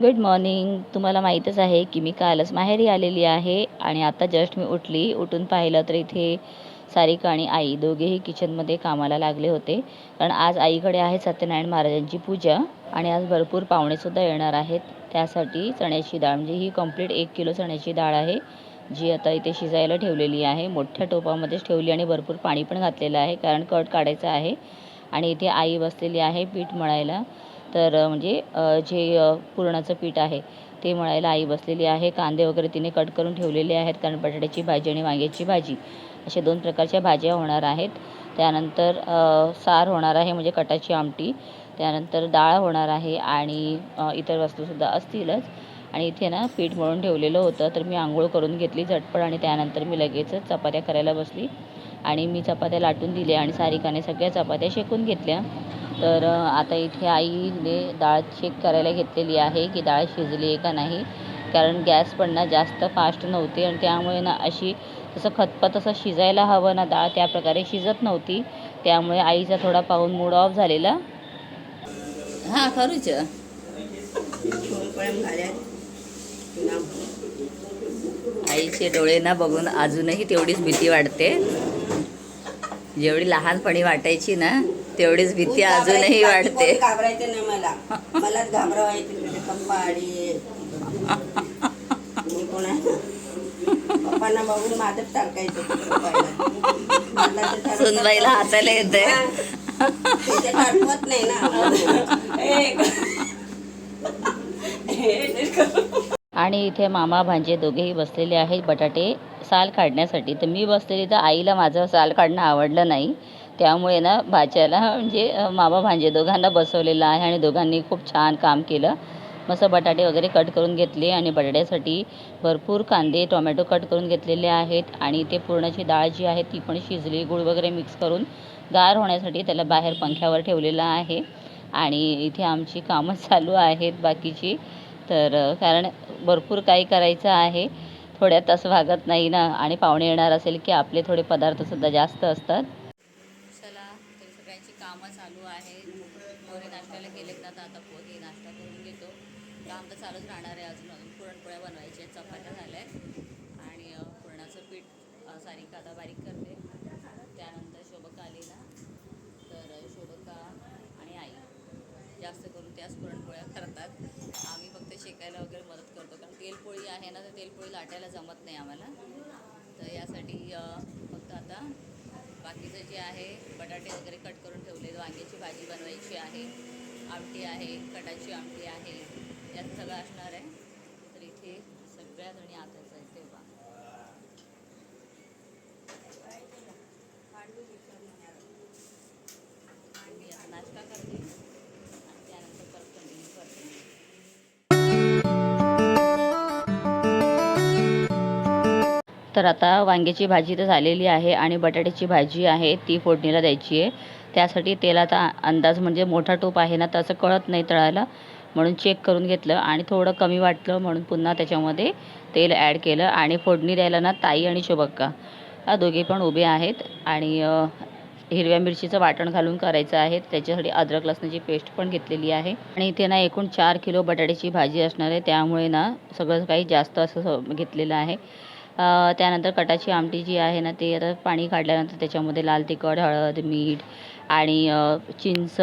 Good morning तुम्हाला माहीतच आहे की मी कालच माहेरी आलेली आहे आणि आता जस्ट मी उठली. उठून पाहिलं तर इथे सारिका आणि आई दोघेही किचनमध्ये कामाला लागले होते. कारण आज आईकडे आहे सत्यनारायण महाराजांची पूजा आणि आज भरपूर पाहुणेसुद्धा येणार आहेत. त्यासाठी चण्याची डाळ म्हणजे ही कंप्लीट एक किलो चण्याची डाळ आहे जी आता इथे शिजायला ठेवलेली आहे. मोठ्या टोपामध्येच ठेवली आणि भरपूर पाणी पण घातलेलं आहे कारण कट काढायचं आहे. आणि इथे आई बसलेली आहे पीठ मळायला. तर म्हणजे जे पुरणाचं पीठ आहे ते मळायला आई बसलेली आहे. कांदे वगैरे तिने कट करून ठेवलेले आहेत कारण बटाट्याची भाजी आणि वांग्याची भाजी. अशा दोन प्रकारच्या भाज्या होणार आहेत. त्यानंतर सार होणार आहे म्हणजे कटाची आमटी. त्यानंतर डाळ होणार आहे आणि इतर वस्तूसुद्धा असतीलच. आणि इथे ना पीठ मळून ठेवलेलं होतं तर मी आंघोळ करून घेतली झटपट आणि त्यानंतर मी लगेचच चपात्या करायला बसली. आणि मी चपात्या लाटून दिल्या आणि सारिकाने सगळ्या चपात्या शेकून घेतल्या. तर आता इथे आईने डाळ चेक करायला घेतलेली आहे की डाळ शिजली आहे का नाही? कारण गॅस पण ना जास्त फास्ट नव्हते आणि त्यामुळे ना अशी जसं खतपत असं शिजायला हवं ना डाळ त्या प्रकारे शिजत नव्हती. त्यामुळे आईचा थोडा पाहून मूड ऑफ झालेला. हां खरूच आईचे डोळे ना बघून अजूनही तेवढीच भीती वाटते. जेवढी लहानपणी वाटायची ना तेवढीच भीती अजूनही वाटते घाबरायचं नाही मला. मलाच घाबरवायचं तुझे पप्पा आणि मी कोणा पप्पांना बघून माझंच टाकायचं मला तर टाकत- सुनबाईला हसायला येते नाही ना. आणि इथे मामा भांजे दोघेही बसलेले आहेत बटाटे साल काढण्यासाठी. तर मी बसलेली तर आईला माझं साल काढणं आवडलं नाही. त्यामुळे ना भाच्याला म्हणजे मामा भांजे दोघांना बसवलेलं आहे आणि दोघांनी खूप छान काम केलं. मस्त बटाटे वगैरे कट करून घेतले आणि बटाट्यासाठी भरपूर कांदे टोमॅटो कट करून घेतलेले आहेत आणि ते पूर्णाची डाळ जी आहे ती पण शिजली गूळ वगैरे मिक्स करून गार होण्यासाठी त्याला बाहेर पंख्यावर ठेवलेलं आहे. आणि इथे आमची कामं चालू आहेत बाकीची तर कारण भरपूर काही करायचं आहे. थोड्या असं भागत नाही ना आणि पाहुणे येणार असेल की आपले थोडे पदार्थसुद्धा जास्त असतात. चला तर सगळ्यांची कामं चालू आहे पोहे नाश्त्याला गेलेत ना तर आता पोहे नाश्ता करून घेतो. काम तर चालूच राहणार आहे अजून अजून पुरणपोळ्या बनवायच्या आहेत चपात्या झाल्या आणि पुरणाचं पीठ अ, सारिका आता बारीक करते. त्यानंतर शोभका आली ना तर शोभका आणि आई जास्त करून त्याच पुरणपोळ्या करतात. आम्ही शेकायला वगैरे मदत करतो. कारण तेलपोळी आहे ना तर तेलपोळी लाटायला जमत नाही आम्हाला. तर यासाठी फक्त आता बाकीचं जे आहे बटाटे वगैरे कट करून ठेवले वांग्याची भाजी बनवायची आहे आमटी आहे कटाची आमटी आहे यात सगळं असणार आहे. तर इथे सगळ्या जणी आता तर आता वांग्याची भाजी तर झालेली आहे आणि बटाट्याची भाजी आहे ती फोडणीला द्यायची आहे. त्यासाठी तेलाचा अंदाज म्हणजे मोठा टोप आहे ना तसं कळत नाही तळायला. म्हणून चेक करून घेतलं आणि थोडं कमी वाटलं म्हणून पुन्हा त्याच्यामध्ये तेल ॲड केलं आणि फोडणी द्यायला ना ताई आणि शोभक्का. हा दोघे पण उभे आहेत आणि हिरव्या मिरचीचं वाटण घालून करायचं आहे. त्याच्यासाठी अद्रक लसणाची पेस्ट पण घेतलेली आहे. आणि इथे ना एकूण चार किलो बटाट्याची भाजी असणार आहे. त्यामुळे ना सगळं काही जास्त असं घेतलेलं आहे. त्यानंतर कटाची आमटी जी आहे ना ते आता पाणी काढल्यानंतर त्याच्यामध्ये लाल तिखट हळद मीठ आणि चिंच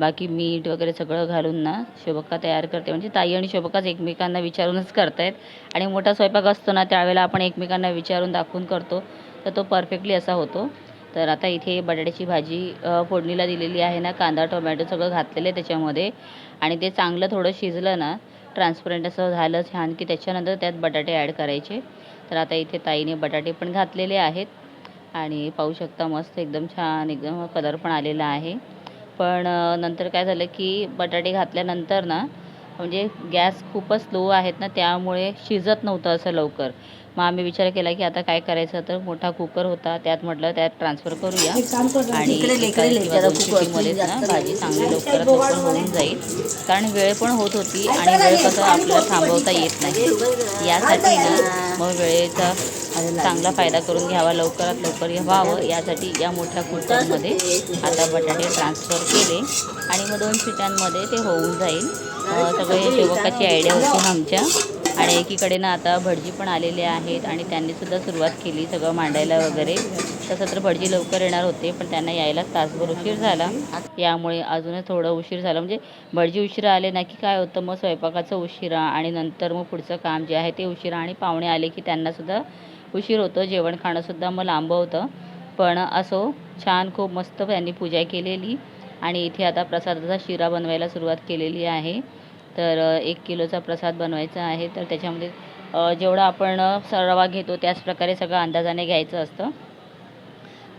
बाकी मीठ वगैरे सगळं घालून ना शोभक्का तयार करते. म्हणजे ताई आणि शोभक्काच एकमेकांना विचारूनच करतायत. आणि मोठा स्वयंपाक असतो ना त्यावेळेला आपण एकमेकांना विचारून दाखवून करतो. तर तो परफेक्टली असा होतो. तर आता इथे बटाट्याची भाजी फोडणीला दिलेली आहे ना कांदा टोमॅटो सगळं घातलेलं आहे त्याच्यामध्ये. आणि ते चांगलं थोडं शिजलं ना ट्रान्सपरंट असं झालं छान की त्याच्यानंतर त्यात बटाटे ॲड करायचे. तर आता इथे ताईने बटाटे पण घातलेले आहेत. आणि पाहू शकता मस्त एकदम छान एकदम कलर पण आलेला आहे. पण नंतर काय झालं की बटाटे घातल्यानंतर ना म्हणजे गॅस खूपच स्लो आहेत ना त्यामुळे शिजत नव्हतं असं लवकर. मग आम्ही विचार केला की आता काय करायचं? तर मोठा कुकर होता. त्यात म्हटलं त्यात ट्रान्सफर करूया. आणि ना भाजी चांगली लवकरात लवकर होऊन जाईल. कारण वेळ पण होत होती आणि वेळ कसं आपल्याला थांबवता येत नाही. यासाठी ना मग वेळेचा चांगला फायदा करून घ्यावा लवकरात लवकर व्हावं. यासाठी या मोठ्या कुकरमध्ये आता बटाटे ट्रान्सफर केले. आणि मग दोन शिट्यांमध्ये ते होऊन जाईल. सगळे शेवकाची आयडिया होती आमच्या. आणि एकीकडे ना आता भटजी पण आलेले आहेत आणि त्यांनी सुद्धा सुरुवात केली सगळं मांडायला वगैरे. तसं तर भटजी लवकर येणार होते पण त्यांना यायला तासभर उशीर झाला. यामुळे अजूनच थोडं उशीर झाला. म्हणजे भटजी उशिरा आले ना की काय होतं मग स्वयंपाकाचं उशिरा आणि नंतर मग पुढचं काम जे आहे ते उशिरा आणि पाहुणे आले की त्यांनासुद्धा उशीर होतो जेवण खाणंसुद्धा मग लांब होतं. पण असो छान खूप मस्त त्यांनी पूजा केलेली आणि इथे आता प्रसादाचा शिरा बनवायला सुरुवात केलेली आहे. तर एक किलोचा प्रसाद बनवायचा आहे. तर त्याच्यामध्ये जेवढा आपण स- रवा घेतो त्याच प्रकारे सगळं अंदाजाने घ्यायचं असतं.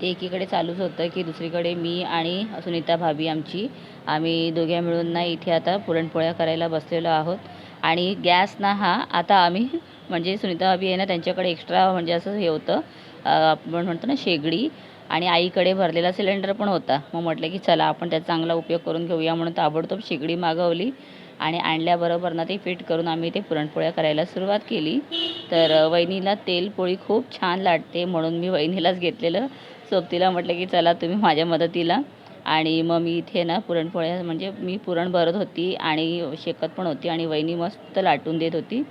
ते एकीकडे चालूच होतं की दुसरीकडे मी आणि सुनीता भाभी आमची आम्ही दोघ्या मिळून ना इथे आता पुरणपोळ्या करायला बसलेलो आहोत. आणि गॅस ना हा आता आम्ही म्हणजे सुनीता भाभी आहे ना त्यांच्याकडे एक्स्ट्रा म्हणजे असं हे होतं आपण म्हणतो ना शेगडी आणि आईकडे भरलेला सिलेंडर पण होता. मग म्हटलं की चला आपण त्याचा चांगला उपयोग करून घेऊया म्हणून ताबडतोब शेगडी मागवली. आणि आणल्याबरोबर ना ते फिट करून आम्ही ते पुरणपोळ्या करायला सुरुवात केली. तर वहिनीला तेलपोळी खूप छान लाटते म्हणून मी वहिनीलाच घेतलेलं. सोबतीला म्हटलं की चला तुम्ही माझ्या मदतीला. आणि मग मी इथे ना पुरणपोळ्या म्हणजे मी पुरण भरत होती आणि शेकत पण होती आणि वहिनी मस्त लाटून देत होती.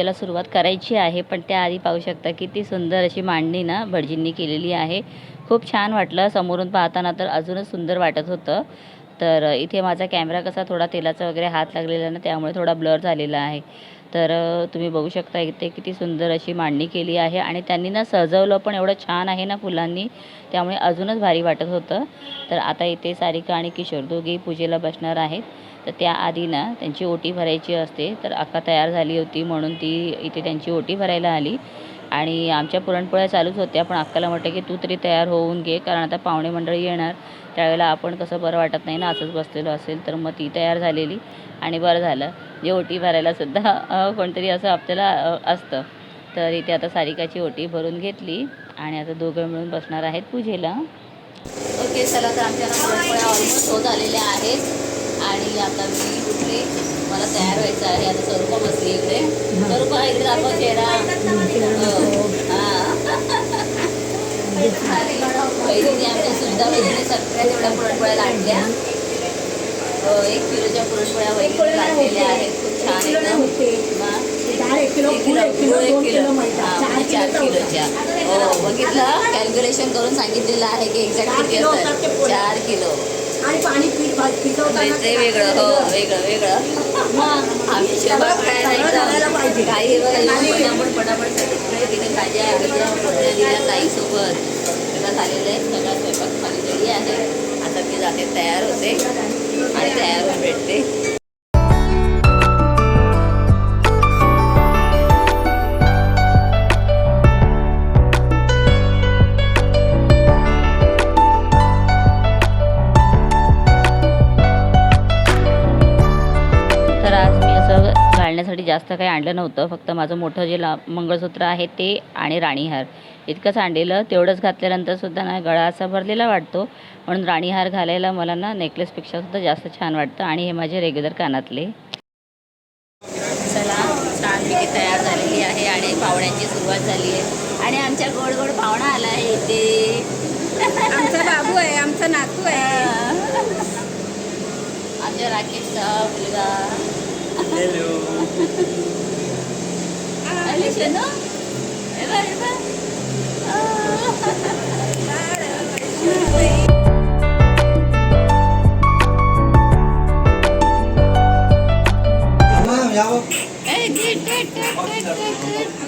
पूजेला सुरुवात करायची आहे पण त्याआधी पाहू शकता किती सुंदर अशी मांडणी ना भटजींनी केलेली आहे. खूप छान वाटलं समोरून पाहताना तर अजूनच सुंदर वाटत होतं. तर इथे माझा कॅमेरा कसा थोडा तेलाचा वगैरे हात लागलेला ना त्यामुळे थोडा ब्लर झालेला आहे. तर तुम्ही बघू शकता इथे किती सुंदर अशी मांडणी केली आहे आणि त्यांनी ना सजवलं पण एवढं छान आहे ना फुलांनी त्यामुळे अजूनच भारी वाटत होतं. तर आता इथे सारिका आणि किशोर दोघेही पूजेला बसणार आहेत. तर त्याआधी ना त्यांची ओटी भरायची असते तर अक्का तयार झाली होती म्हणून ती इथे त्यांची ओटी भरायला आली. आणि आमच्या पुरणपोळ्या चालूच होत्या पण अक्काला म्हटलं की तू तरी तयार होऊन घे कारण आता पाहुणे मंडळी येणार. त्यावेळेला आपण कसं बरं वाटत नाही ना असंच बसलेलो असेल तर मग ती तयार झालेली आणि बरं झालं. जे ओटी भरायला सुद्धा कोणतरी असं आपल्याला असतं. तर इथे आता सारिकाची ओटी भरून घेतली आणि आता दोघं मिळून बसणार आहेत पूजेला. ओके चला तर आमच्या पुरणपोळ्या ऑलमोस्ट हो झालेल्या आहेत. आणि आता मी उठले मला तयार व्हायचं आहे. आता स्वरूपा बसली इकडे. स्वरूपा इकडे दाखव चेहरा हो. हां. आमच्या सुद्धा वहिनीने सगळ्या तेवढ्या पुरणपोळ्या लाटल्या. हो, एक किलोच्या पुरणपोळ्या वहिनीने लाटलेल्या आहेत. खूप छान हां, म्हणजे चार किलोच्या हो बघितलं? कॅल्क्युलेशन करून सांगितलेलं आहे की एक्झॅक्ट चार किती किलो असतात. चार किलो. आणि पाणी पीठ भात पिकवताना ते वेगळं हो वेगळं वेगळं. आम्ही शेवट काय नाही पाहिजे. काही पटापट तिथे भाज्या दिल्या ताईसोबत. सगळं झालेलं आहे सगळा स्वयंपाक खाली आहे. आता मी जाते तयार होते. आणि तयार होऊन भेटते. जास्त काही आणलं नव्हतं. फक्त माझं मोठं जे ला मंगळसूत्र आहे ते आणि राणीहार. इतकंच आणलेलं. तेवढंच घातल्यानंतर सुद्धा ना गळा असा भरलेला वाटतो. म्हणून राणीहार घालायला मला ना नेकलेसपेक्षा सुद्धा जास्त छान वाटतं आणि हे माझे रेग्युलर कानातले. चला छानपैकी तयार झालेली आहे आणि पाहुण्यांची सुरुवात झाली आहे. आणि आमच्या गोड गोड पाहुणा आला आहे इथे. आमचा बाबू आहे आमचा नातू आहे. आमच्या राकेशचा मुलगा. आले शनू? हे बघ, हे बघ. ए, गिट, गिट, गिट, गिट, गिट,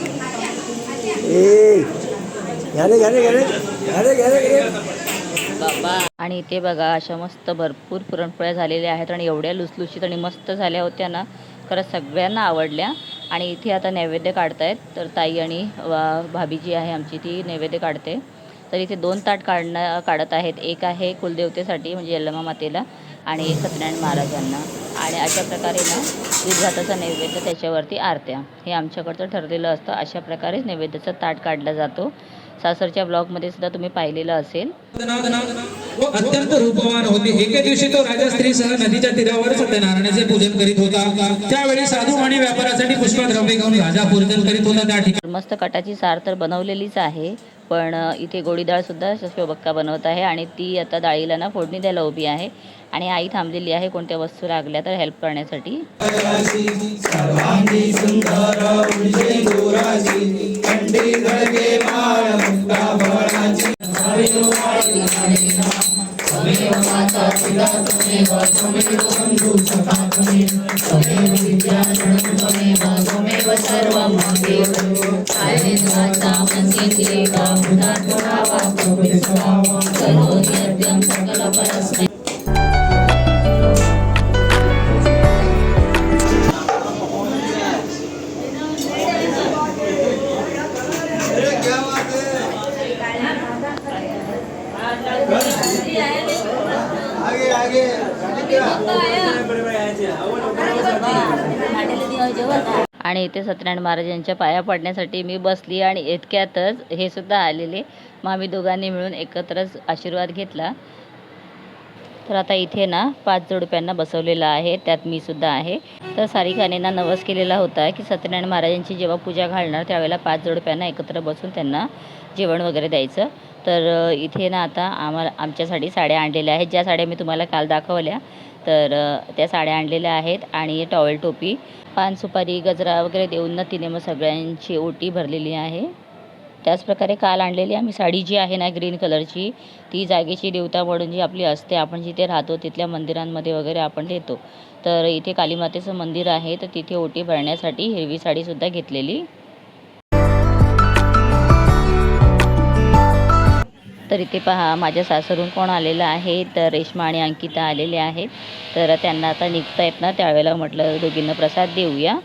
आणि इथे बघा अशा मस्त भरपूर पुरणपोळ्या झालेल्या आहेत आणि एवढ्या लुसलुशीत आणि मस्त झाल्या होत्या ना खरंच सगळ्यांना आवडल्या. आणि इथे आता नैवेद्य काढतायत तर ताई आणि वा- भाभी जी आहे आमची ती नैवेद्य काढते. तर इथे दोन ताट काढणं काढत आहेत. एक आहे कुलदेवतेसाठी म्हणजे यल्लमा मातेला आणि एक सत्यनारायण महाराजांना. आणि अशा प्रकारे ना दूध नैवेद्य त्याच्यावरती आरत्या. हे आमच्याकडचं ठरलेलं असतं. अशा प्रकारेच नैवेद्याचा ताट काढला जातो. सासरच्या ब्लॉगमध्ये सुद्धा तुम्ही पाहिलेलं असेल. अत्यंत रूपवान होते. एके दिवशी तो राजा स्त्रीसह नदीच्या तीरावर सत्यनारायणाचे पूजन करीत होता. त्यावेळी साधू आणि व्यापारासाठी पुष्पद्रव्य घेऊन राजा पूजन करीत होता. त्या ठिकाणी मस्त कटाची सार तर बनवलेलीच आहे. पण इथे गोडी डाळसुद्धा शोभक्का बनवत आहे आणि ती आता डाळीला ना फोडणी द्यायला उभी आहे. आणि आई थांबलेली आहे कोणत्या वस्तू लागल्या तर हेल्प करण्यासाठी. I am Mata Manjitri Kamudat Muravat Kubisavam आणि इथे सत्यनारायण महाराजांच्या पाया पडण्यासाठी मी बसली आणि इतक्यातच हे सुद्धा आलेले. मग आम्ही दोघांनी मिळून एकत्रच आशीर्वाद घेतला. तर आता इथे ना पाच जोडप्यांना बसवलेलं आहे. त्यात मी सुद्धा आहे. तर सारिकानेना नवस केलेला होता की सत्यनारायण महाराजांची जेव्हा पूजा घालणार त्यावेळेला पाच जोडप्यांना एकत्र बसून त्यांना जेवण वगैरे द्यायचं. तर इथे ना आता आम्हाला आमच्यासाठी साड्या आणलेल्या आहेत. ज्या साड्या मी तुम्हाला काल दाखवल्या तर त्या साड्या आणलेल्या आहेत आणि टॉवेल टोपी पान सुपारी गजरा वगैरे देऊन ना तिने मग सगळ्यांची ओटी भरलेली आहे. त्याचप्रकारे काल आणलेली आम्ही साडी जी आहे ना ग्रीन कलरची ती जागेची देवता म्हणून जी आपली असते आपण जिथे राहतो तिथल्या मंदिरांमध्ये वगैरे आपण देतो. तर इथे कालीमातेचं मंदिर आहे तर तिथे ओटी भरण्यासाठी हिरवी साडीसुद्धा घेतलेली. तर इथे पहा माझ्या सासरून कोण आलेलं आहे तर रेश्मा आणि अंकिता आलेले आहेत. तर त्यांना आता निघता येत ना त्यावेळेला म्हटलं दोघींना प्रसाद देऊया.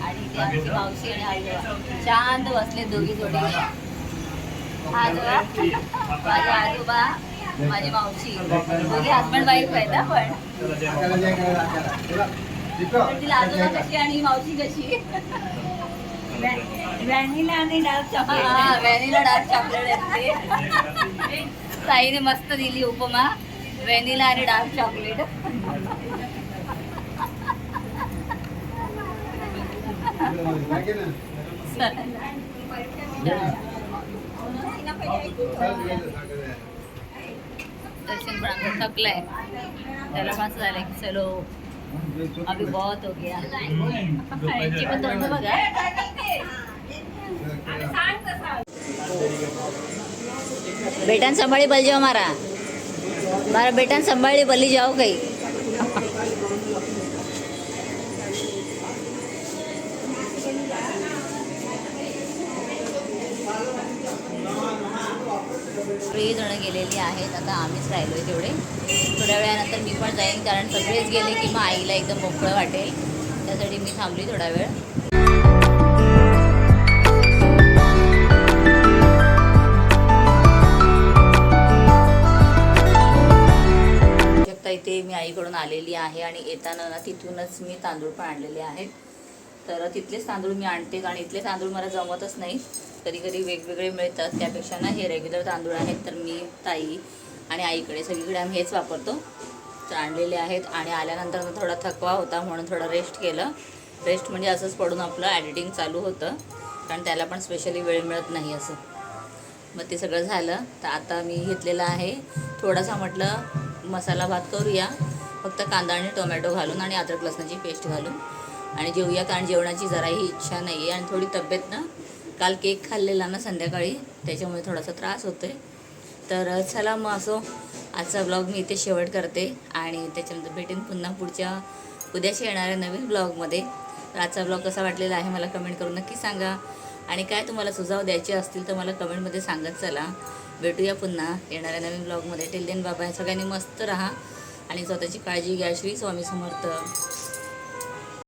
आणि ते आमची मावशी आणि शांत बसले दोघी जोडी आजोबा माझे आजोबा माझी मावशी दोघी हसबंड वाईफ आहेत ना पण पण तिला आजोबा कशी आणि मावशी कशी व्हॅनिला आणि डार्क चॉकलेट हा. व्हॅनिला डार्क चॉकलेट असते ताईने मस्त दिली उपमा व्हॅनिला आणि डार्क चॉकलेट दर्शन प्रांगण थकलाय. त्याला मस्त असं झालं की चलो अभी बहुत हो गया. यांची पण तोंड बघा. बेटान सांभाळी बल जाओ मारा. मारा बेटान सांभाळी बली जाओ काही. सगळीजणं गेलेली आहेत. आता आम्हीच राहिलो आहे तेवढे. थोड्या वेळानंतर मी पण जाईन कारण सगळेच गेले की मग आईला एकदम मोकळं वाटेल. त्यासाठी मी थांबली थोडा वेळ. शकता इथे मी आईकडून आलेली आहे आणि येताना ना तिथूनच मी तांदूळ पण आणलेले आहेत. तर तिथलेच तांदूळ मी आणते. कारण इथले तांदूळ मला जमतच नाही. कधी कधी वेगवेगळे मिळतात. त्यापेक्षा ना हे रेग्युलर तांदूळ आहेत. तर मी ताई आणि आईकडे सगळीकडे आम्ही हेच वापरतो. तर आणलेले आहेत. आणि आल्यानंतर थोडा थकवा होता म्हणून थोडा रेस्ट केलं. रेस्ट म्हणजे असंच पडून आपलं ॲडिटिंग चालू होतं. कारण त्याला पण स्पेशली वेळ मिळत नाही असं. मग ते सगळं झालं. तर आता मी घेतलेलं आहे. थोडासा म्हटलं मसाला भात करूया. फक्त कांदा आणि टोमॅटो घालून आणि अद्रक लसणाची पेस्ट घालून. आणि जेवूया कारण जेवणाची जराही इच्छा नाही आहे आणि थोडी तब्येत ना काल केक खाल्लेला ना संध्याकाळी त्याच्यामुळे थोडासा त्रास होतो आहे तर चला मग असो आजचा ब्लॉग मी इथे शेवट करते. आणि त्याच्यानंतर भेटेन पुन्हा पुढच्या उद्याशी येणाऱ्या नवीन ब्लॉगमध्ये तर आजचा ब्लॉग कसा वाटलेला आहे मला कमेंट करून नक्की सांगा. आणि काय तुम्हाला सुझाव द्यायचे असतील तर मला कमेंटमध्ये सांगत चला. भेटूया पुन्हा येणाऱ्या नवीन ब्लॉगमध्ये टिल देन बाबा सगळ्यांनी मस्त राहा. आणि स्वतःची काळजी घ्या. श्री स्वामी समर्थ.